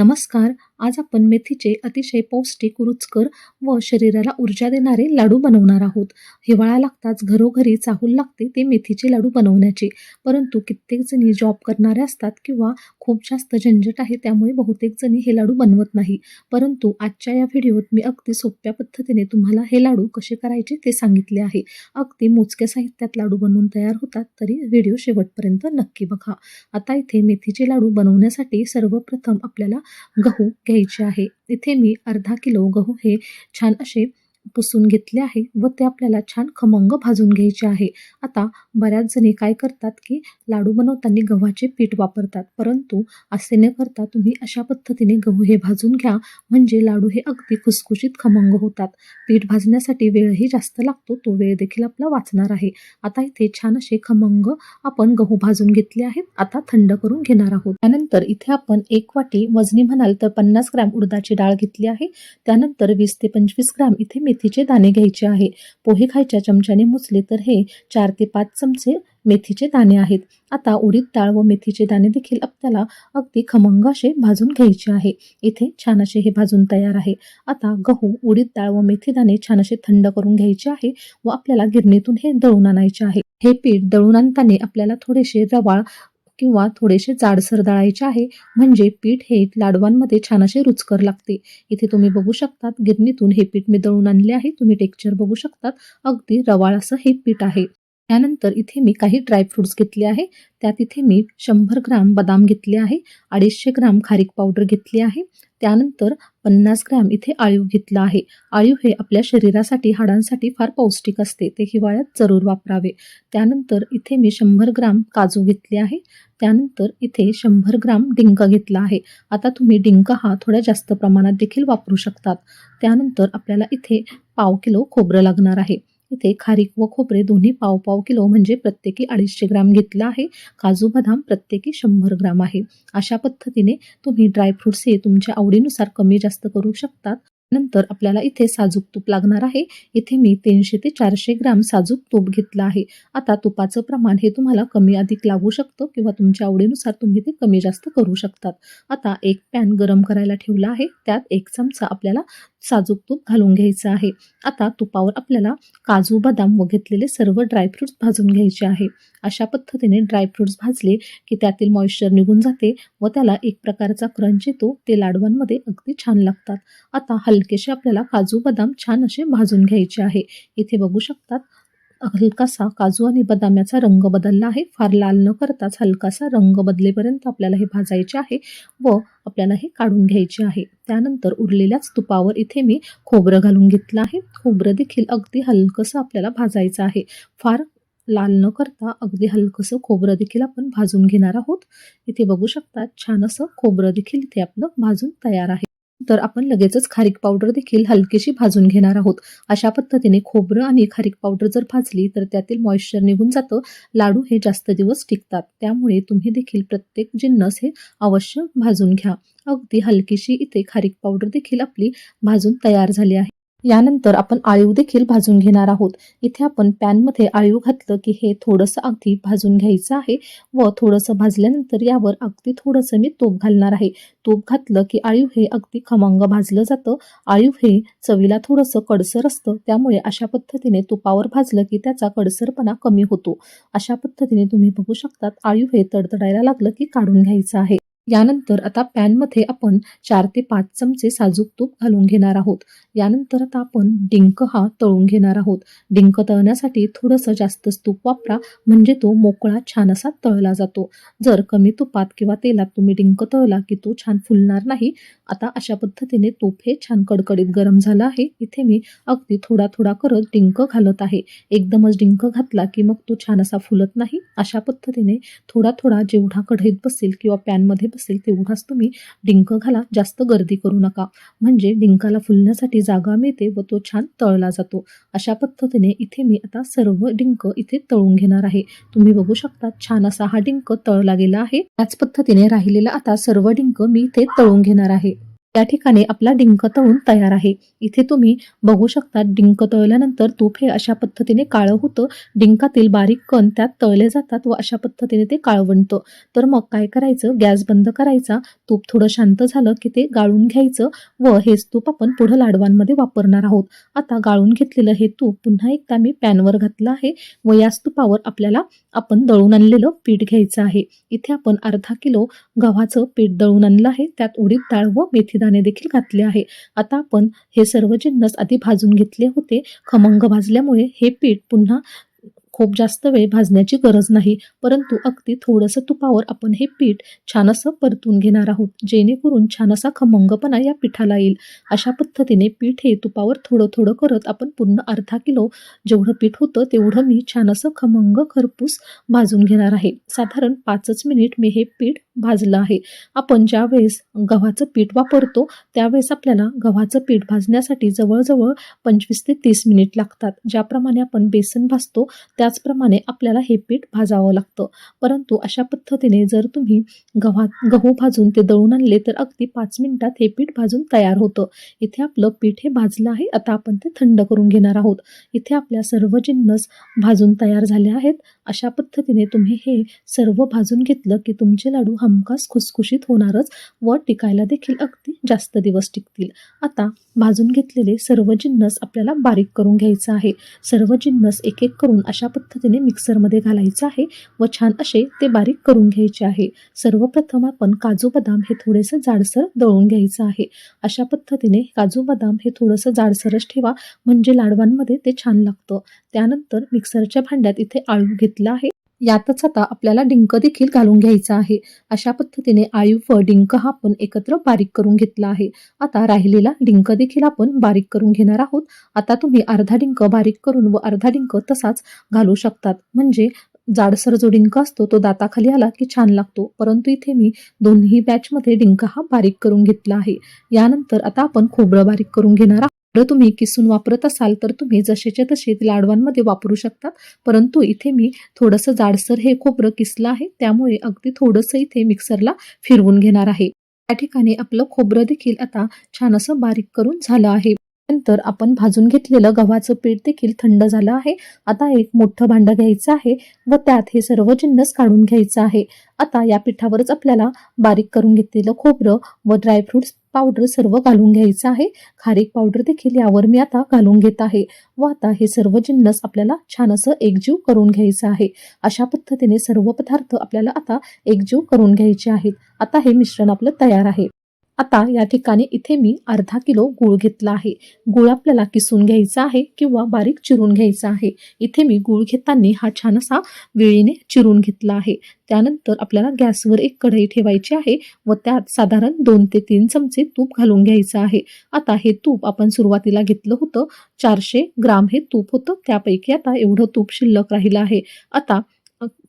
नमस्कार आज आपण मेथीचे अतिशय पौष्टिक रुचकर व शरीराला ऊर्जा देणारे लाडू बनवणार आहोत. हिवाळा लागताच घरोघरी चाहूल लागते ते मेथीचे लाडू बनवण्याचे. परंतु कित्येक जणी जॉब करणारे असतात किंवा खूप जास्त झंझट आहे त्यामुळे बहुतेक जणी हे लाडू बनवत नाही. परंतु आजच्या या व्हिडिओत मी अगदी सोप्या पद्धतीने तुम्हाला हे लाडू कसे करायचे ते सांगितले आहे. अगदी मोजक्या साहित्यात लाडू बनवून तयार होतात तरी व्हिडिओ शेवटपर्यंत नक्की बघा. आता इथे मेथीचे लाडू बनवण्यासाठी सर्वप्रथम आपल्याला गहू घ्यायचे आहे. इथे मी अर्धा किलो गहू हे छान असे पुसून घेतले आहे व ते आपल्याला छान खमंग भाजून घ्यायचे आहे. आता बऱ्याच जणी काय करतात की लाडू बनवताना गव्हाचे पीठ वापरतात. परंतु असे न करता तुम्ही अशा पद्धतीने गहू हे भाजून घ्या. म्हणजे लाडू हे अगदी खुसखुशीत खमंग होतात. पीठ भाजण्यासाठी वेळही जास्त लागतो तो वेळ देखील आपला वाचणार आहे. आता इथे छान असे खमंग आपण गहू भाजून घेतले आहेत. आता थंड करून घेणार आहोत. त्यानंतर इथे आपण एक वाटी वजनी म्हणाल तर पन्नास ग्रॅम उडदाची डाळ घेतली आहे. त्यानंतर वीस ते पंचवीस ग्रॅम इथे मेथीचे दाणे घ्यायचे आहे. पोहे खायच्या चमच्याने मुचले तर हे चार ते पाच चमचे मेथीचे दाणे आहेत. आता उडीद डाळ व मेथीचे दाणे देखील आपल्याला अगदी खमंग असे भाजून घ्यायचे आहे. इथे छान असे हे भाजून तयार आहे. आता गहू उडीद डाळ व मेथी दाणे छान असे थंड करून घ्यायचे आहे व आपल्याला गिरणीतून हे दळून आणायचे आहे. हे पीठ दळून आणताना आपल्याला थोडेसे रवाळ किंवा थोडेसे जाडसर दळायचे आहे म्हणजे पीठ हे लाडवांमध्ये छान असे रुचकर लागते. इथे तुम्ही बघू शकतात गिरणीतून हे पीठ मी दळून आणले आहे. तुम्ही टेक्स्चर बघू शकतात. अगदी रवाळ असं हे पीठ आहे. त्यानंतर इथे मी काही ड्रायफ्रुट्स घेतले आहे. त्यात इथे मी शंभर ग्राम बदाम घेतले आहे. अडीचशे ग्राम खारीक पावडर घेतली आहे. त्यानंतर पन्नास ग्रॅम इथे आळीव घेतला आहे. आळीव हे आपल्या शरीरासाठी हाडांसाठी फार पौष्टिक असते. ते हिवाळ्यात जरूर वापरावे. त्यानंतर इथे मी शंभर ग्राम काजू घेतले आहे. त्यानंतर इथे शंभर ग्राम डिंक घेतला आहे. आता तुम्ही डिंक हा थोड्या जास्त प्रमाणात देखील वापरू शकतात. त्यानंतर आपल्याला इथे पाव किलो खोबरं लागणार आहे. इथे खारीक व खोबरे दोन्ही पाव पाव किलो म्हणजे प्रत्येकी अडीचशे ग्राम घेतला आहे. काजू बदाम प्रत्येकी शंभर ग्राम आहे. अशा पद्धतीने तुम्ही ड्रायफ्रुट्स हे तुमच्या आवडीनुसार कमी जास्त करू शकतात. नंतर आपल्याला इथे साजूक तूप लागणार आहे. इथे मी तीनशे ते चारशे ग्राम साजूक तूप घेतलं आहे. आता तुपाचं प्रमाण हे तुम्हाला कमी अधिक लागू शकतं किंवा तुमच्या आवडीनुसार तुम्ही ते कमी जास्त करू शकतात. आता एक पॅन गरम करायला ठेवला आहे. त्यात एक चमचा आपल्याला साजूक तूप घालून घ्यायचं आहे. आता तुपावर आपल्याला काजू बदाम व घेतलेले सर्व ड्रायफ्रुट्स भाजून घ्यायचे आहे. अशा पद्धतीने ड्रायफ्रुट्स भाजले की त्यातील मॉइश्चर निघून जाते व त्याला एक प्रकारचा क्रंच येतो. ते लाडवांमध्ये अगदी छान लागतात. आता हलकेसे आपल्याला काजू बदाम छान असे भाजून घ्यायचे आहे. इथे बघू शकतात हलकासा काजू आणि बदाम्याचा रंग बदलला आहे. फार लाल न करताच हलकासा रंग बदलेपर्यंत आपल्याला हे भाजायचे आहे व आपल्याला हे काढून घ्यायचे आहे. त्यानंतर उरलेल्याच तुपावर इथे मी खोबरं घालून घेतलं आहे. खोबरं देखील अगदी हलकंसं आपल्याला भाजायचं आहे. फार लाल न करता अगदी हलकंसं खोबरं देखील आपण भाजून घेणार आहोत. इथे बघू शकता छान असं खोबरं देखील इथे आपलं भाजून तयार आहे. तर आपण लगेचच खारीक पावडर देखील हलकीशी भाजून घेणार आहोत. अशा पद्धतीने खोबरं आणि खारीक पावडर जर भाजली तर त्यातील मॉइश्चर निघून जातं. लाडू हे जास्त दिवस टिकतात. त्यामुळे तुम्ही देखील प्रत्येक जिन्नस हे अवश्य भाजून घ्या. अगदी हलकीशी इथे खारीक पावडर देखील आपली भाजून तयार झाली आहे. यानंतर आपण आळीव देखील भाजून घेणार आहोत. इथे आपण पॅनमध्ये आळीव घातलं की हे थोडंसं अगदी भाजून घ्यायचं आहे व थोडंसं भाजल्यानंतर यावर अगदी थोडंसं मी तूप घालणार आहे. तूप घातलं की आळीव हे अगदी खमंग भाजलं जातं. आळीव हे चवीला थोडंसं कडसर असतं. त्यामुळे अशा पद्धतीने तुपावर भाजलं की त्याचा कडसरपणा कमी होतो. अशा पद्धतीने तुम्ही बघू शकतात आळीव हे तडतडायला लागलं की काढून घ्यायचं आहे. यानंतर आता पॅनमध्ये आपण चार ते पाच चमचे साजूक तूप घालून घेणार आहोत. यानंतर आता आपण डिंक हा तळून घेणार आहोत. डिंक तळण्यासाठी थोडंसं जास्तच तूप वापरा म्हणजे तो मोकळा छान असा तळला जातो. जर कमी तुपात किंवा तेलात तुम्ही डिंक तळला की तो छान फुलणार नाही आता अशा पद्धतीने तूप हे छान कडकडीत गरम झालं आहे. इथे मी अगदी थोडा थोडा करत डिंक घालत आहे. एकदमच डिंक घातला की मग तो छान असा फुलत नाही. अशा पद्धतीने थोडा थोडा जेवढा कढईत बसेल किंवा पॅनमध्ये असेल तेवढाच तुम्ही डिंक घाला. जास्त गर्दी करू नका. म्हणजे डिंकाला फुलण्यासाठी जागा मिळते व तो छान तळला जातो. अशा पद्धतीने इथे मी आता सर्व डिंक इथे तळून घेणार आहे. तुम्ही बघू शकता छान असा हा डिंक तळला गेला आहे. त्याच पद्धतीने राहिलेला आता सर्व डिंक मी इथे तळून घेणार आहे. या ठिकाणी आपला डिंक तळून तयार आहे. इथे तुम्ही बघू शकता डिंक तळल्यानंतर तूप हे अशा पद्धतीने काळं होतं. डिंकातील बारीक कण त्यात तळले जातात व अशा पद्धतीने ते काळवणतं तर मग काय करायचं? गॅस बंद करायचा. तूप थोडं शांत झालं की ते गाळून घ्यायचं व हेच तूप आपण पुढं लाडवांमध्ये वापरणार आहोत. आता गाळून घेतलेलं हे तूप पुन्हा एकदा मी पॅनवर घातलं आहे व याच तुपावर आपल्याला आपण दळून आणलेलं पीठ घ्यायचं आहे. इथे आपण अर्धा किलो गव्हाचं पीठ दळून आणलं आहे. त्यात उडीद डाळ व मेथी मेथीदाणे देखील घातले आहे. आता आपण हे सर्व जिन्नस आधी भाजून घेतले होते खमंग भाजल्यामुळे हे पीठ पुन्हा खूप जास्त वेळ भाजण्याची गरज नाही. परंतु अगदी थोडंसं तुपावर आपण हे पीठ छान असं परतून घेणार आहोत. जेणेकरून छान असा खमंगपणा या पिठाला येईल. अशा पद्धतीने पीठ हे तुपावर थोडं थोडं करत आपण पूर्ण अर्धा किलो जेवढं पीठ होतं तेवढं मी छान असं खमंग खरपूस भाजून घेणार आहे. साधारण पाचच मिनिट मी हे पीठ भाजलं आहे. आपण ज्यावेळेस गव्हाचं पीठ वापरतो त्यावेळेस आपल्याला गव्हाचं पीठ भाजण्यासाठी जवळजवळ पंचवीस ते तीस मिनिट लागतात. ज्याप्रमाणे आपण बेसन भाजतो त्या त्याचप्रमाणे आपल्याला हे पीठ भाजावं लागतं. परंतु अशा पद्धतीने जर तुम्ही गव्हात गहू भाजून ते दळून आणले तर अगदी पाच मिनिटात हे पीठ भाजून तयार होतं. इथे आपलं पीठ हे भाजलं आहे. आता आपण ते थंड करून घेणार आहोत. इथे आपल्या सर्व जिन्नस भाजून तयार झाले आहेत. अशा पद्धतीने तुम्ही हे सर्व भाजून घेतलं की तुमचे लाडू हमखास खुसखुशीत होणारच. व टिकायला देखील अगदी जास्त दिवस टिकतील. आता भाजून घेतलेले सर्व जिन्नस आपल्याला बारीक करून घ्यायचं आहे. सर्व जिन्नस एक एक करून अशा पद्धतीने मिक्सरमध्ये घालायचं आहे व छान असे ते बारीक करून घ्यायचे आहे. सर्वप्रथम आपण काजू बदाम हे थोडेसे जाडसर दळून घ्यायचं आहे. अशा पद्धतीने काजू बदाम हे थोडंसं जाडसरच ठेवा म्हणजे लाडवांमध्ये ते छान लागतं. त्यानंतर मिक्सरच्या भांड्यात इथे आळू घेत आहे. यातच आता आपल्याला डिंक देखील घालून घ्यायचा आहे. अशा पद्धतीने आळू व डिंक हा आपण एकत्र बारीक करून घेतला आहे. आता राहिलेला डिंक देखील आपण बारीक करून घेणार आहोत. आता तुम्ही अर्धा डिंक बारीक करून व अर्धा डिंक तसाच घालू शकतात. म्हणजे जाडसर जो डिंक असतो तो दाताखाली आला की छान लागतो. परंतु इथे मी दोन्ही बॅचमध्ये डिंक हा बारीक करून घेतला आहे. यानंतर आता आपण खोबरं बारीक करून घेणार आहोत. जर तुम्ही किसून वापरत असाल तर तुम्ही जसेच्या तसे लाडवांमध्ये वापरू शकतात. परंतु इथे मी थोडंसं जाडसर हे खोबरं किसलं आहे त्यामुळे अगदी थोडंसं इथे मिक्सरला फिरवून घेणार आहे. त्या ठिकाणी आपलं खोबरं देखील आता छान असं बारीक करून झालं आहे. नंतर आपण भाजून घेतलेलं गव्हाचं पीठ देखील थंड झालं आहे. आता एक मोठं भांडं घ्यायचं आहे व त्यात हे सर्व जिन्नस काढून घ्यायचं आहे. आता या पिठावरच आपल्याला बारीक करून घेतलेलं खोबरं व ड्रायफ्रुट्स पावडर सर्व घालून घ्यायचं आहे. खारीक पावडर देखील यावर मी आता घालून घेत आहे व आता हे सर्व जिन्नस आपल्याला छान असं एकजीव करून घ्यायचं आहे. अशा पद्धतीने सर्व पदार्थ आपल्याला आता एकजीव करून घ्यायचे आहेत. आता हे मिश्रण आपलं तयार आहे. आता या ठिकाणी इथे मी अर्धा किलो गूळ घेतला आहे. गूळ आपल्याला किसून घ्यायचा आहे किंवा बारीक चिरून घ्यायचा आहे. इथे मी गूळ घेताना हा छान असा वेळीने चिरून घेतला आहे. त्यानंतर आपल्याला गॅसवर एक कढई ठेवायची आहे व त्यात साधारण दोन ते तीन चमचे तूप घालून घ्यायचं आहे. आता हे तूप आपण सुरुवातीला घेतलं होतं. चारशे ग्राम हे तूप होतं. त्यापैकी आता एवढं तूप शिल्लक राहिलं आहे. आता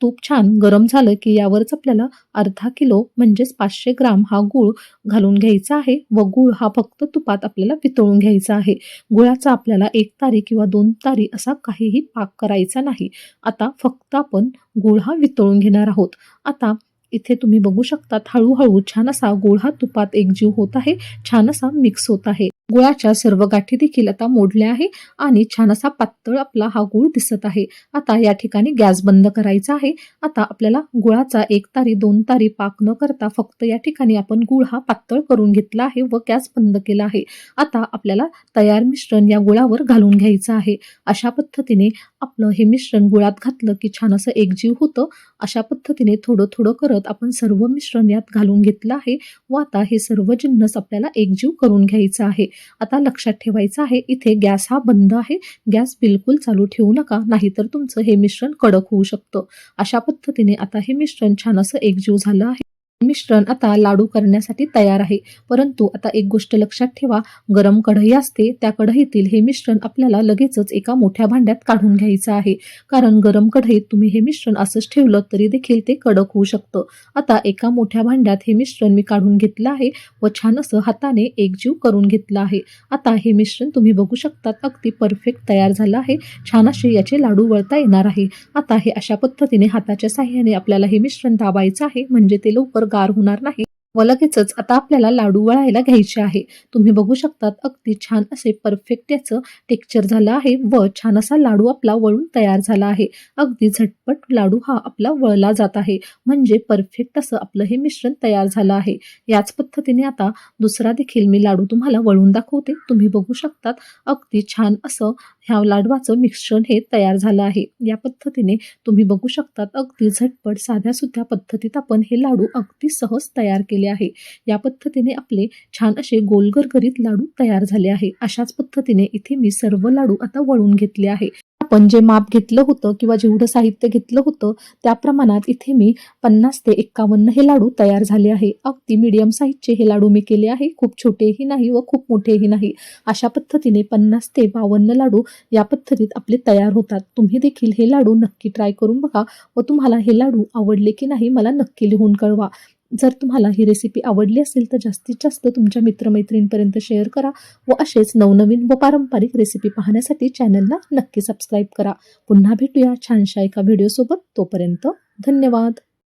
तूप छान गरम झालं की यावरच आपल्याला अर्धा किलो म्हणजेच पाचशे ग्राम हा गूळ घालून घ्यायचा आहे. व गूळ हा फक्त तुपात आपल्याला वितळून घ्यायचा आहे. गुळाचा आपल्याला एक तारी किंवा दोन तारी असा काहीही पाक करायचा नाही. आता फक्त आपण गूळ हा वितळून घेणार आहोत. आता इथे तुम्ही बघू शकतात हळूहळू छान असा गूळ हा तुपात एकजीव होत आहे. छान असा मिक्स होत आहे. गुळाच्या सर्व गाठी देखील आता मोडल्या आहे आणि छान असा पातळ आपला हा गुळ दिसत आहे. आता या ठिकाणी गॅस बंद करायचा आहे. आता आपल्याला गुळाचा एक तारी दोन तारी पाक न करता फक्त या ठिकाणी आपण गुळ हा पातळ करून घेतला आहे व गॅस बंद केला आहे. आता आपल्याला तयार मिश्रण या गुळावर घालून घ्यायचं आहे. अशा पद्धतीने आपलं हे मिश्रण गुळात घातलं की छान असं एकजीव होतं. अशा पद्धतीने थोडं थोडं करत आपण सर्व मिश्रण यात घालून घेतलं आहे. व आता हे सर्व जिन्नस आपल्याला एकजीव करून घ्यायचं आहे. आता लक्षात ठेवायचं आहे इथे गॅस हा बंद आहे. गॅस बिलकुल चालू ठेवू नका नाहीतर तुमचं हे मिश्रण कडक होऊ शकतं. अशा पद्धतीने आता हे मिश्रण छान असं एकजीव झालं आहे. मिश्रण आता लाडू करण्यासाठी तयार आहे. परंतु आता एक गोष्ट लक्षात ठेवा गरम कढई असते त्या कढईतील हे मिश्रण आपल्याला लगेचच एका मोठ्या भांड्यात काढून घ्यायचं आहे. कारण गरम कढईत तुम्ही हे मिश्रण असंच ठेवलं तरी देखील ते कडक होऊ शकतं. आता एका मोठ्या भांड्यात हे मिश्रण मी काढून घेतलं आहे व छान असं हाताने एकजीव करून घेतलं आहे. आता हे मिश्रण तुम्ही बघू शकतात अगदी परफेक्ट तयार झालं आहे. छान असे याचे लाडू वळता येणार आहे. आता हे अशा पद्धतीने हाताच्या साह्याने आपल्याला हे मिश्रण दाबायचं आहे म्हणजे ते लवकर गार होणार नाही. व लगेचच आता आपल्याला लाडू वळायला घ्यायचे आहे. तुम्ही बघू शकतात अगदी छान असे परफेक्ट याचं टेक्स्चर झालं आहे व छान असा लाडू आपला वळून तयार झाला आहे. अगदी झटपट लाडू हा आपला वळला जात आहे. म्हणजे परफेक्ट असं आपलं हे मिश्रण तयार झालं आहे. याच पद्धतीने आता दुसरा देखील मी लाडू तुम्हाला वळून दाखवते. तुम्ही बघू शकतात अगदी छान असं ह्या लाडवाचं मिश्रण हे तयार झालं आहे. या पद्धतीने तुम्ही बघू शकतात अगदी झटपट साध्या सुध्या पद्धतीत आपण हे लाडू अगदी सहज तयार केले आहे. या पद्धतीने आपले छान असे गोलगर करीत लाडू तयार झाले आहे. अशाच पद्धतीने इथे मी सर्व लाडू आता वळून घेतले आहे. आपण जे माप घेतलं होतं किंवा जेवढं साहित्य घेतलं होतं त्या प्रमाणात इथे मी पन्नास ते एक्कावन्न हे लाडू तयार झाले आहे. अगदी मीडियम साईजचे हे लाडू मी केले आहे. खूप छोटेही नाही व खूप मोठेही नाही. अशा पद्धतीने पन्नास ते बावन्न लाडू या पद्धतीत आपले तयार होतात. तुम्ही देखील हे लाडू नक्की ट्राय करून बघा व तुम्हाला हे लाडू आवडले की नाही मला नक्की लिहून कळवा. जर तुम्हाला ही रेसिपी आवडली असेल तर जास्तीत जास्त तुमच्या मित्रमैत्रिणींपर्यंत शेअर करा व असेच नवनवीन व पारंपरिक रेसिपी पाहण्यासाठी चॅनलला नक्की सबस्क्राईब करा. पुन्हा भेटूया छानशा एका व्हिडिओसोबत तोपर्यंत धन्यवाद.